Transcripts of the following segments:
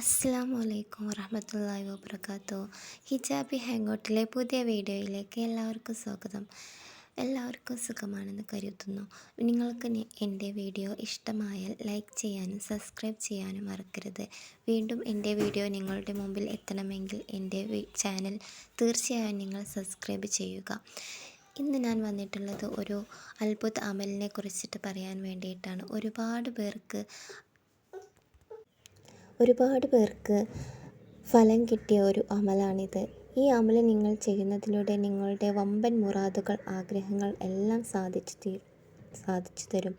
അസ്സാം വലൈക്കും വറഹമത്തല്ലാഹി വബർക്കാത്തു ഹിജാബി ഹാങ്ങോട്ടിലെ പുതിയ വീഡിയോയിലേക്ക് എല്ലാവർക്കും സ്വാഗതം. എല്ലാവർക്കും സുഖമാണെന്ന് കരുതുന്നു. നിങ്ങൾക്ക് എന്റെ വീഡിയോ ഇഷ്ടമായാൽ ലൈക്ക് ചെയ്യാനും സബ്സ്ക്രൈബ് ചെയ്യാനും മറക്കരുത്. വീണ്ടും എന്റെ വീഡിയോ നിങ്ങളുടെ മുമ്പിൽ എത്തണമെങ്കിൽ എന്റെ ചാനൽ തീർച്ചയായും നിങ്ങൾ സബ്സ്ക്രൈബ് ചെയ്യുക. ഇന്ന് ഞാൻ വന്നിട്ടുള്ളത് ഒരു അത്ഭുത അമലിനെ കുറിച്ചിട്ട് പറയാൻ വേണ്ടിയിട്ടാണ്. ഒരുപാട് പേർക്ക് ഒരുപാട് പേർക്ക് ഫലം കിട്ടിയ ഒരു അമലാണിത്. ഈ അമൽ നിങ്ങൾ ചെയ്യുന്നതിലൂടെ നിങ്ങളുടെ വമ്പൻ മുറാദുകൾ ആഗ്രഹങ്ങൾ എല്ലാം സാധിച്ചു തീരും സാധിച്ചു തരും.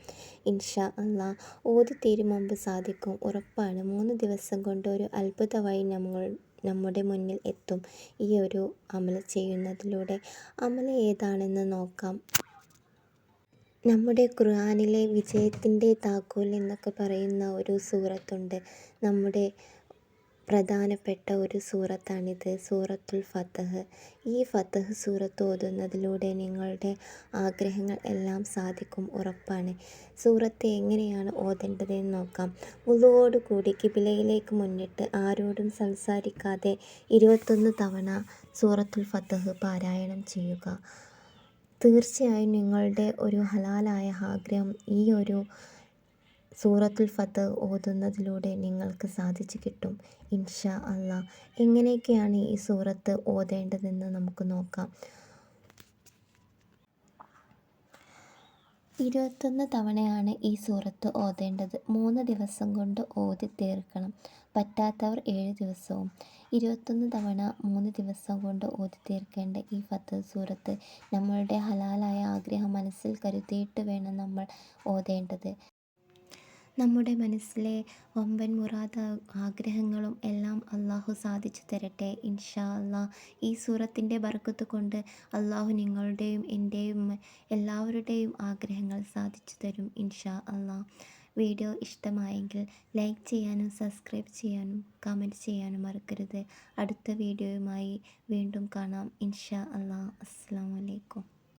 ഇൻഷാ അല്ല ഓതി തീരും മുമ്പ് സാധിക്കും. ഉറപ്പാണ്. മൂന്ന് ദിവസം കൊണ്ട് ഒരു അത്ഭുതമായി നമ്മൾ നമ്മുടെ മുന്നിൽ എത്തും. ഈ ഒരു അമൽ ചെയ്യുന്നതിലൂടെ. അമൽ ഏതാണെന്ന് നോക്കാം. നമ്മുടെ ഖുർആനിലെ വിജയത്തിന്റെ താക്കോൽ എന്നൊക്കെ പറയുന്ന ഒരു സൂറത്തുണ്ട്. നമ്മുടെ പ്രധാനപ്പെട്ട ഒരു സൂറത്താണിത് സൂറത്തുൽ ഫത്തഹ് ഈ ഫത്തഹ് സൂറത്ത് ഓതുന്നതിലൂടെ നിങ്ങളുടെ ആഗ്രഹങ്ങൾ എല്ലാം സാധിക്കും ഉറപ്പാണ്. സൂറത്ത് എങ്ങനെയാണ് ഓതേണ്ടതെന്ന് നോക്കാം. ഉളുവോടുകൂടി കിബിലയിലേക്ക് മുന്നിട്ട് ആരോടും സംസാരിക്കാതെ ഇരുപത്തൊന്ന് തവണ സൂറത്തുൽ ഫത്തഹ് പാരായണം ചെയ്യുക. തീർച്ചയായും നിങ്ങളുടെ ഒരു ഹലാലായ ആഗ്രഹം ഈ ഒരു സൂറത്തുൽ ഫത്ത് ഓതുന്നതിലൂടെ നിങ്ങൾക്ക് സാധിച്ചു കിട്ടും. ഇൻഷാ അള്ളാ. എങ്ങനെയൊക്കെയാണ് ഈ സൂറത്ത് ഓതേണ്ടതെന്ന് നമുക്ക് നോക്കാം. ഇരുപത്തൊന്ന് തവണയാണ് ഈ സൂറത്ത് ഓതേണ്ടത്. മൂന്ന് ദിവസം കൊണ്ട് ഓതി തീർക്കണം. പറ്റാത്തവർ ഏഴ് ദിവസവും. ഇരുപത്തൊന്ന് തവണ മൂന്ന് ദിവസം കൊണ്ട് ഓതി തീർക്കേണ്ട ഈ ഫത്ത് സൂറത്ത് നമ്മളുടെ ഹലാലായ ആഗ്രഹം മനസ്സിൽ കരുതിയിട്ട് വേണം നമ്മൾ ഓതേണ്ടത്. നമ്മുടെ മനസ്സിലെ വമ്പൻ മുറാദ ആഗ്രഹങ്ങളും എല്ലാം അള്ളാഹു സാധിച്ചു തരട്ടെ. ഇൻഷാ അള്ളാഹ് ഈ സൂറത്തിന്റെ ബർക്കത്ത് കൊണ്ട് അള്ളാഹു നിങ്ങളുടെയും എന്റെയും എല്ലാവരുടെയും ആഗ്രഹങ്ങൾ സാധിച്ചു തരും ഇൻഷാ അള്ളാഹ് വീഡിയോ ഇഷ്ടമായെങ്കിൽ ലൈക്ക് ചെയ്യാനും സബ്സ്ക്രൈബ് ചെയ്യാനും കമന്റ് ചെയ്യാനും മറക്കരുത്. അടുത്ത വീഡിയോയുമായി വീണ്ടും കാണാം. ഇൻഷാ അള്ളാഹ് അസ്സാം വലൈക്കും